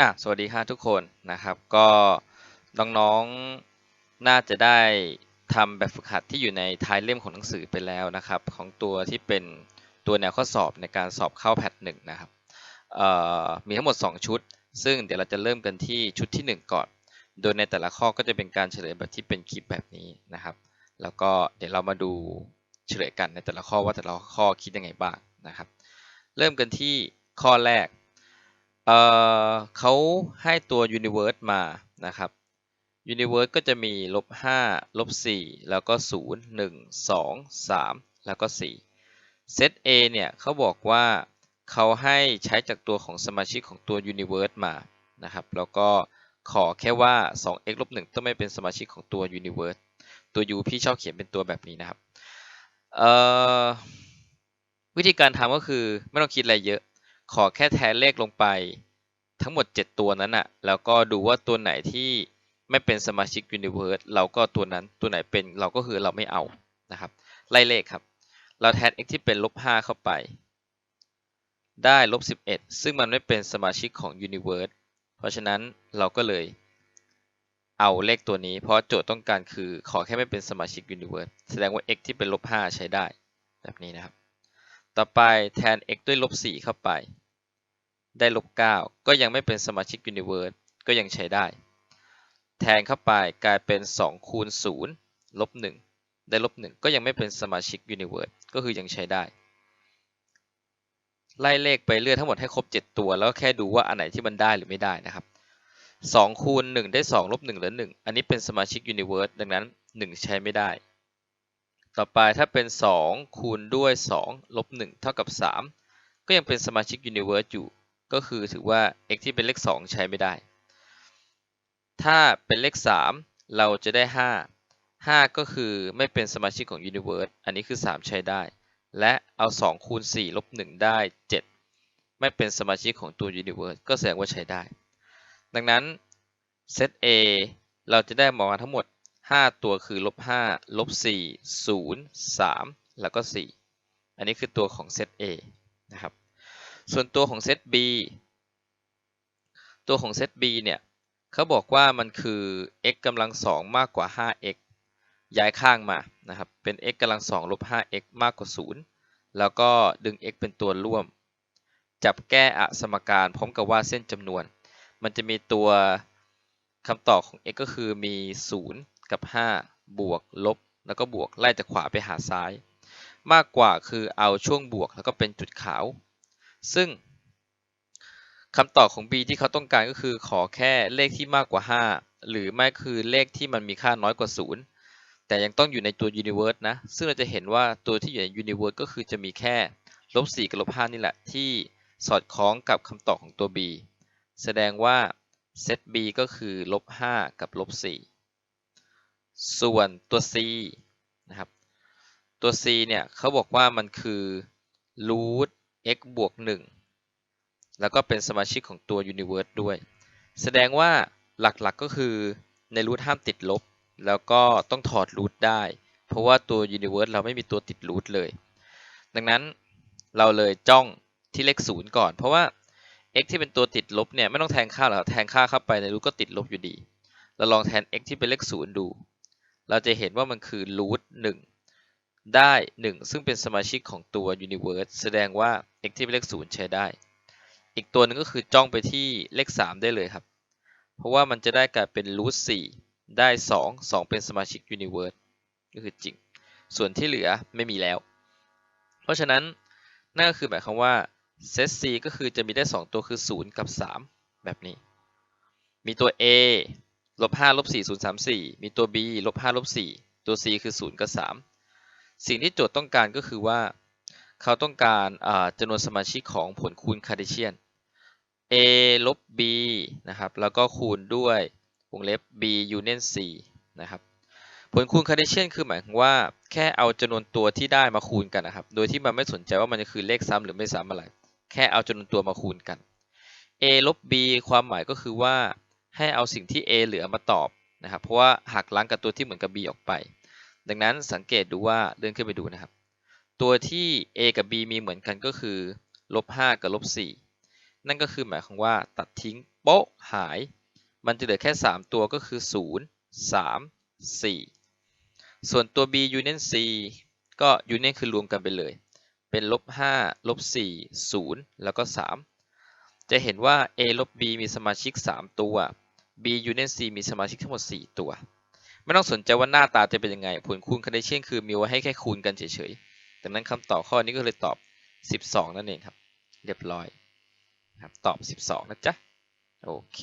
อะสวัสดีค่ะทุกคนนะครับ ก็น้องๆน่าจะได้ทำแบบฝึกหัดที่อยู่ในท้ายเล่มของหนังสือไปแล้วนะครับ ของตัวที่เป็นตัวแนวข้อสอบในการสอบเข้าแพทหนึ่งนะครับมีทั้งหมด 2 ชุด ซึ่งเดี๋ยวเราจะเริ่มกันที่ชุดที่ 1 ก่อน โดยในแต่ละข้อก็จะเป็นการเฉลยแบบที่เป็นคลิปแบบนี้นะครับ แล้วก็เดี๋ยวเรามาดูเฉลยกันในแต่ละข้อว่าแต่ละข้อคิดยังไงบ้างนะครับ เริ่มกันที่ข้อแรก เอ่อเขาให้ตัว universe มานะครับ universe ก็จะมีลบห้าลบสี่แล้วก็ศูนย์หนึ่งสองสามแล้วก็สี่เซต A เนี่ยเขาบอกว่าเขาให้ใช้จากตัวของสมาชิกของตัว universe มานะครับ แล้วก็ขอแค่ว่า 2x ลบ1ต้องไม่เป็นสมาชิกของตัว universe ตัว u พี่ชอบเขียนเป็นตัวแบบนี้นะครับวิธีการทำก็คือไม่ต้องคิดอะไรเยอะ ขอแค่แทนเลขลงไป ทั้งหมด 7 ตัวนั้นอะแล้วก็ดูว่าตัวไหนที่ไม่เป็นสมาชิก Universe เราก็ตัวนั้นตัวไหนเป็นเราก็คือเราไม่เอานะครับไล่เลขครับ เราแทน x ที่เป็นลบ5เข้าไป ได้ลบ11 ซึ่งมันไม่เป็นสมาชิกของ Universe เพราะฉะนั้นเราก็เลยเอาเลขตัวนี้ เพราะโจทย์ต้องการคือขอแค่ไม่เป็นสมาชิก Universe แสดงว่า x ที่เป็นลบ5ใช้ได้ แบบนี้นะครับ ต่อไปแทน x ด้วยลบ4เข้าไป ได้ลบ 9 ก็ยังไม่เป็นสมาชิก Universe ก็ยังใช้ได้ แทนเข้าไปกลายเป็น 2 คูณ 0 ลบ 1 ได้ลบ 1 ก็ยังไม่เป็นสมาชิก Universe ก็คือยังใช้ได้ ไล่เลขไปเรื่อยทั้งหมดให้ครบ 7 ตัว แล้วแค่ดูว่าอันไหนที่มันได้หรือไม่ได้นะครับ2คูณ1ได้ 2 ลบ 1 เหลือ 1 อันนี้เป็นสมาชิก Universe ดังนั้น 1 ใช้ไม่ได้ ต่อไปถ้าเป็น 2 คูณด้วย 2 ลบ 1 เท่ากับ 3 ก็ยังเป็นสมาชิก Universe อยู่ ก็คือถือว่า x ที่เป็นเลข 2 ใช้ไม่ได้ ถ้าเป็นเลข 3 เราจะได้ 5 5 ก็คือไม่เป็นสมาชิกของ Universe อันนี้คือ 3 ใช้ได้ และเอา 2 คูณ 4 ลบ 1 ได้ 7 ไม่เป็นสมาชิกของตัว Universe ก็แสดงว่าใช้ได้ ดังนั้นเซต A เราจะได้มาทั้งหมด 5 ตัวคือลบ5ลบ4 0 3 แล้วก็ 4 อันนี้คือตัวของเซต A นะครับ ส่วนตัวของเซต B ตัวของเซต B เนี่ยเขาบอกว่ามันคือ x กำลังสองมากกว่า 5x ย้ายข้างมานะครับเป็น x กำลังสองลบ 5x มากกว่า 0 แล้วก็ดึง x เป็นตัวร่วม จับแก้อสมการพร้อมกับว่าเส้นจำนวน มันจะมีตัวคำตอบของ x ก็คือมี 0 กับ 5 บวกลบ แล้วก็บวกไล่จากขวาไปหาซ้าย มากกว่าคือเอาช่วงบวกแล้วก็เป็นจุดขาว ซึ่งคำตอบของ b ที่เขาต้องการก็คือขอแค่เลขที่มากกว่า 5 หรือไม่คือเลขที่มันมีค่าน้อยกว่า 0 แต่ยังต้องอยู่ในตัว universe นะ ซึ่งเราจะเห็นว่าตัวที่อยู่ใน universe ก็คือจะมีแค่ลบ4กับลบ5นี่แหละ ที่สอดคล้องกับคำตอบของตัว b แสดงว่าเซต b ก็คือลบ5กับลบ4ส่วนตัว c นะครับ ตัว c เนี่ยเขาบอกว่ามันคือ root x บวก 1 แล้วก็เป็นสมาชิกของตัว universe ด้วย แสดงว่าหลักๆกก็คือใน root ห้ามติดลบ แล้วก็ต้องถอด root ได้ เพราะว่าตัว universe เราไม่มีตัวติด root เลย ดังนั้นเราเลยจ้องที่เลข 0 ก่อน เพราะว่า x ที่เป็นตัวติดลบเนี่ยไม่ต้องแทนค่าหรอกแทนค่าเข้าไปใน root ก็ติดลบอยู่ดี เราลองแทน x ที่เป็นเลข 0 ดู เราจะเห็นว่ามันคือ root 1 ได้ 1 ซึ่งเป็นสมาชิกของตัว universe แสดงว่า x ที่เป็นเลข 0 ใช้ได้ อีกตัวหนึงก็คือจ้องไปที่เลข 3 ได้เลยครับ เพราะว่ามันจะได้กลายเป็น root 4 ได้ 2 2 เป็นสมาชิก universe ก็คือจริง ส่วนที่เหลือไม่มีแล้ว เพราะฉะนั้นนั่นก็คือหมายความว่า set c ก็คือจะมีได้ 2 ตัวคือ 0 กับ 3 แบบนี้ มีตัว a ลบ5ลบ4 0 3 4 มีตัว b ลบ5ลบ4ตัว c คือ 0 กับ 3 สิ่งที่โจทย์ต้องการก็คือว่าเขาต้องการจำนวนสมาชิกของผลคูณคาร์เทเชียน a ลบ b นะครับ แล้วก็คูณด้วยวงเล็บ b union c นะครับ ผลคูณคาร์เทเชียนคือหมายถึงว่าแค่เอาจำนวนตัวที่ได้มาคูณกันนะครับ โดยที่มันไม่สนใจว่ามันจะคือเลขซ้ำหรือไม่ซ้ำอะไร แค่เอาจำนวนตัวมาคูณกัน a ลบ b ความหมายก็คือว่าให้เอาสิ่งที่ a เหลือมาตอบนะครับ เพราะว่าหักล้างกับตัวที่เหมือนกับ b ออกไป ดังนั้นสังเกตดูว่าเลื่อนขึ้นไปดูนะครับ ตัวที่ a กับ b มีเหมือนกันก็คือลบ5กับลบ4นั่นก็คือหมายความว่าตัดทิ้งโป๊ะหาย มันจะเหลือแค่ 3 ตัวก็คือ 0 3 4 ส่วนตัว b union c ก็ union คือรวมกันไปเลย เป็นลบ5ลบ4 0 แล้วก็ 3 จะเห็นว่า a ลบ b มีสมาชิก 3 ตัว b union c มีสมาชิกทั้งหมด 4 ตัว ไม่ต้องสนใจว่าหน้าตาจะเป็นยังไง ผลคูณคาร์เดเชียนคือมีไว้ให้แค่คูณกันเฉยๆดังนั้นคำตอบข้อนี้ก็เลยตอบ 12 นั่นเองครับ เรียบร้อยครับตอบ 12 นะจ๊ะ โอเค